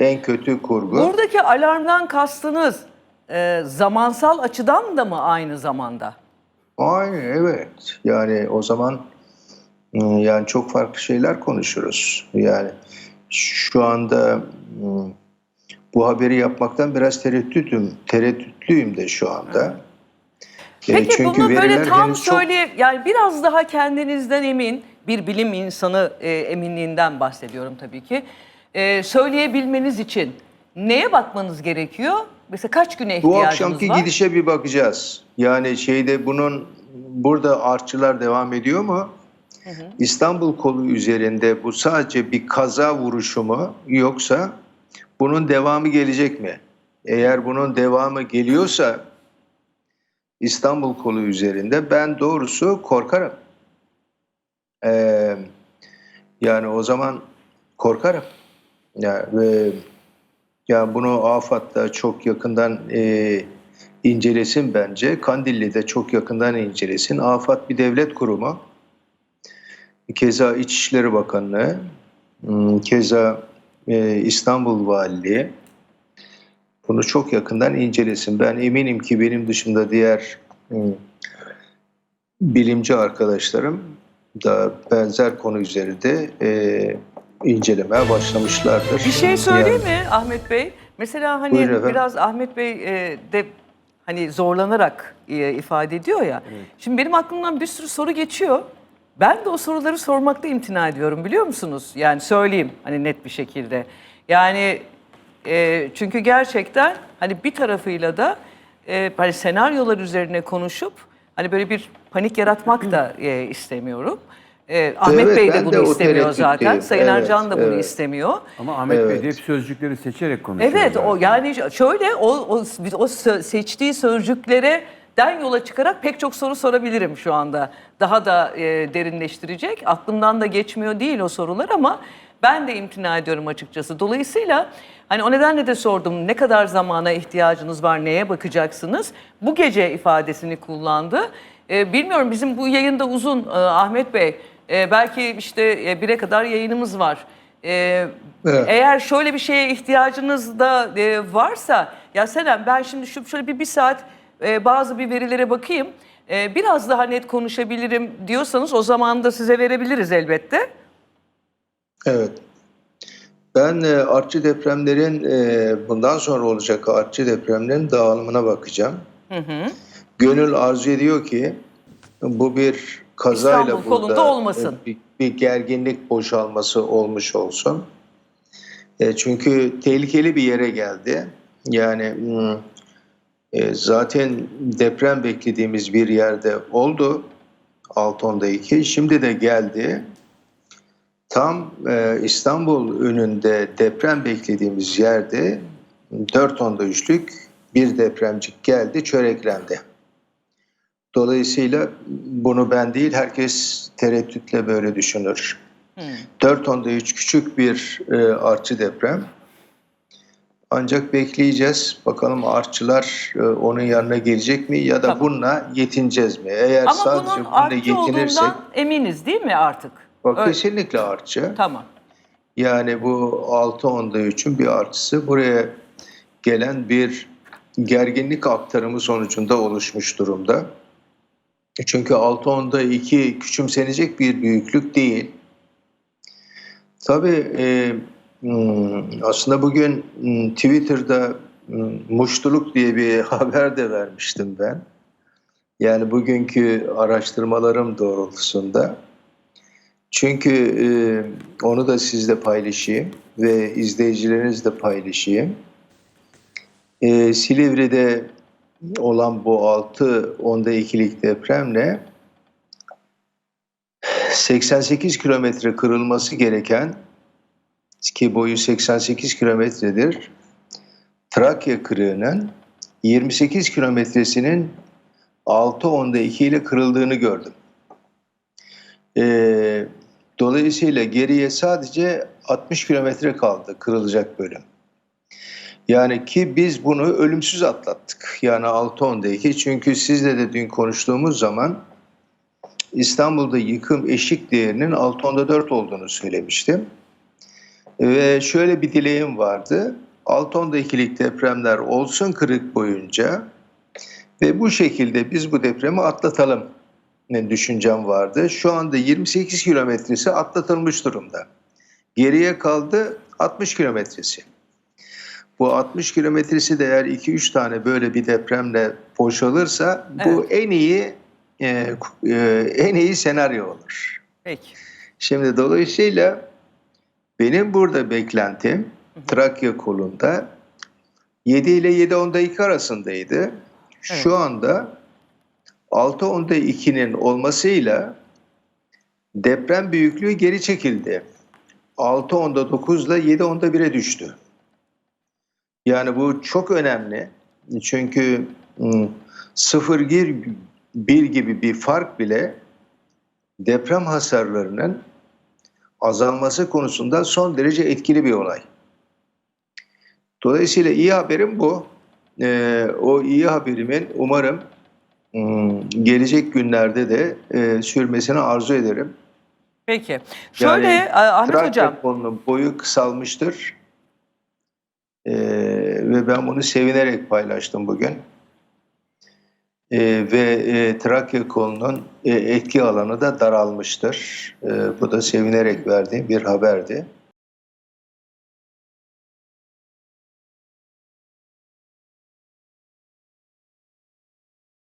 En kötü kurgu. Buradaki alarmdan kastınız e, zamansal açıdan da mı aynı zamanda? Aynı evet. Yani o zaman ım, yani çok farklı şeyler konuşuruz. Yani şu anda ım, bu haberi yapmaktan biraz tereddütüm, tereddütlüyüm de şu anda. E, Peki bunu böyle tam henüz çok- söyle yani biraz daha kendinizden emin bir bilim insanı e, eminliğinden bahsediyorum tabii ki. E, söyleyebilmeniz için neye bakmanız gerekiyor? Mesela kaç güne Bu ihtiyacınız akşamki var? gidişe bir bakacağız. Yani şeyde bunun burada artçılar devam ediyor mu? İstanbul kolu üzerinde bu sadece bir kaza vuruşu mu yoksa bunun devamı gelecek mi? Eğer bunun devamı geliyorsa İstanbul kolu üzerinde ben doğrusu korkarım. Ee, yani o zaman korkarım. Ya ve ya bunu AFAD'da çok yakından e, incelesin bence. Kandilli'de çok yakından incelesin. AFAD bir devlet kurumu. Keza İçişleri Bakanlığı, hmm, keza e, İstanbul Valiliği bunu çok yakından incelesin. Ben eminim ki benim dışında diğer hmm, bilimci arkadaşlarım da benzer konu üzerinde e, incelemeye başlamışlardır. Bir şey söyleyeyim Yani- mi Ahmet Bey? Mesela hani biraz Ahmet Bey e, de hani zorlanarak e, ifade ediyor ya. Şimdi benim aklımdan bir sürü soru geçiyor. Ben de o soruları sormakta imtina ediyorum biliyor musunuz? Yani söyleyeyim hani net bir şekilde. Yani e, çünkü gerçekten hani bir tarafıyla da e, hani senaryolar üzerine konuşup hani böyle bir panik yaratmak da e, istemiyorum. E, Ahmet Evet, Bey de bunu de o istemiyor zaten. Sayın Evet, Ercan da bunu evet. istemiyor. Ama Ahmet Bey Evet. de hep sözcükleri seçerek konuşuyor. Evet o zaten. yani şöyle o, o, o seçtiği sözcüklere den yola çıkarak pek çok soru sorabilirim şu anda. Daha da e, derinleştirecek. Aklımdan da geçmiyor değil o sorular ama ben de imtina ediyorum açıkçası. Dolayısıyla hani o nedenle de sordum ne kadar zamana ihtiyacınız var, neye bakacaksınız? Bu gece ifadesini kullandı. E, bilmiyorum bizim bu yayında uzun e, Ahmet Bey. E, belki işte e, bire kadar yayınımız var. E, Evet. eğer şöyle bir şeye ihtiyacınız da e, varsa ya Senem ben şimdi şu şöyle bir bir saat e, bazı bir verilere bakayım. E, biraz daha net konuşabilirim diyorsanız o zaman da size verebiliriz elbette. Evet. Ben e, artçı depremlerin e, bundan sonra olacak artçı depremlerin dağılımına bakacağım. Gönül arzu ediyor ki bu bir kazayla İstanbul burada kolunda olmasın. bir, bir gerginlik boşalması olmuş olsun. E, çünkü tehlikeli bir yere geldi. Yani hmm, e, zaten deprem beklediğimiz bir yerde oldu. 6.10'da 2. Şimdi de geldi. Tam e, İstanbul önünde deprem beklediğimiz yerde 4.10'da üçlük bir depremcik geldi, çöreklendi. Dolayısıyla bunu ben değil, herkes tereddütle böyle düşünür. 4.10'da 3 küçük bir e, artçı deprem. Ancak bekleyeceğiz. Bakalım artçılar e, onun yanına gelecek mi ya da Tamam. bununla yetineceğiz mi? Eğer Ama sadece bunun bununla yetinirsek, eminiz değil mi artık? bak Öyle. kesinlikle artçı. Tamam. Yani bu 6-10'da 3'ün bir artısı buraya gelen bir gerginlik aktarımı sonucunda oluşmuş durumda. Çünkü 6-10'da 2 küçümsenecek bir büyüklük değil. Tabii e, hmm, aslında bugün hmm, Twitter'da hmm, muştuluk diye bir haber de vermiştim ben. Yani bugünkü araştırmalarım doğrultusunda. Çünkü e, onu da sizle paylaşayım ve izleyicilerinizle paylaşayım. E, Silivri'de olan bu 6 onda ikilik depremle 88 kilometre kırılması gereken ki boyu 88 kilometredir Trakya kırığının 28 kilometresinin 6 onda 2 ile kırıldığını gördüm. Ee, dolayısıyla geriye sadece 60 kilometre kaldı kırılacak bölüm. Yani ki biz bunu ölümsüz atlattık. Yani 6-10'daki çünkü sizle de dün konuştuğumuz zaman İstanbul'da yıkım eşik değerinin 6-10'da 4 olduğunu söylemiştim. Ve şöyle bir dileğim vardı. 6.12'lik depremler olsun kırık boyunca ve bu şekilde biz bu depremi atlatalım düşüncem vardı. Şu anda 28 kilometresi atlatılmış durumda. Geriye kaldı 60 kilometresi. Bu 60 kilometresi de eğer 2-3 tane böyle bir depremle boşalırsa bu en iyi e, e, en iyi senaryo olur. Peki. Şimdi dolayısıyla benim burada beklentim Trakya kolunda 7 ile 7.10'da 2 arasındaydı. Şu anda 6.10'da 2'nin olmasıyla deprem büyüklüğü geri çekildi. 6.10'da 9 ile 7.10'da 1'e düştü. Yani bu çok önemli. Çünkü ım, 0,1 gibi bir fark bile deprem hasarlarının azalması konusunda son derece etkili bir olay. Dolayısıyla iyi haberim bu. Ee, o iyi haberimin umarım ım, gelecek günlerde de e, sürmesini arzu ederim. Peki. Şöyle e, Ahmet Hocam. kolunun boyu kısalmıştır. Ee, ve ben bunu sevinerek paylaştım bugün. Ee, ve e, Trakya kolunun e, etki alanı da daralmıştır. Ee, bu da sevinerek verdiğim bir haberdi.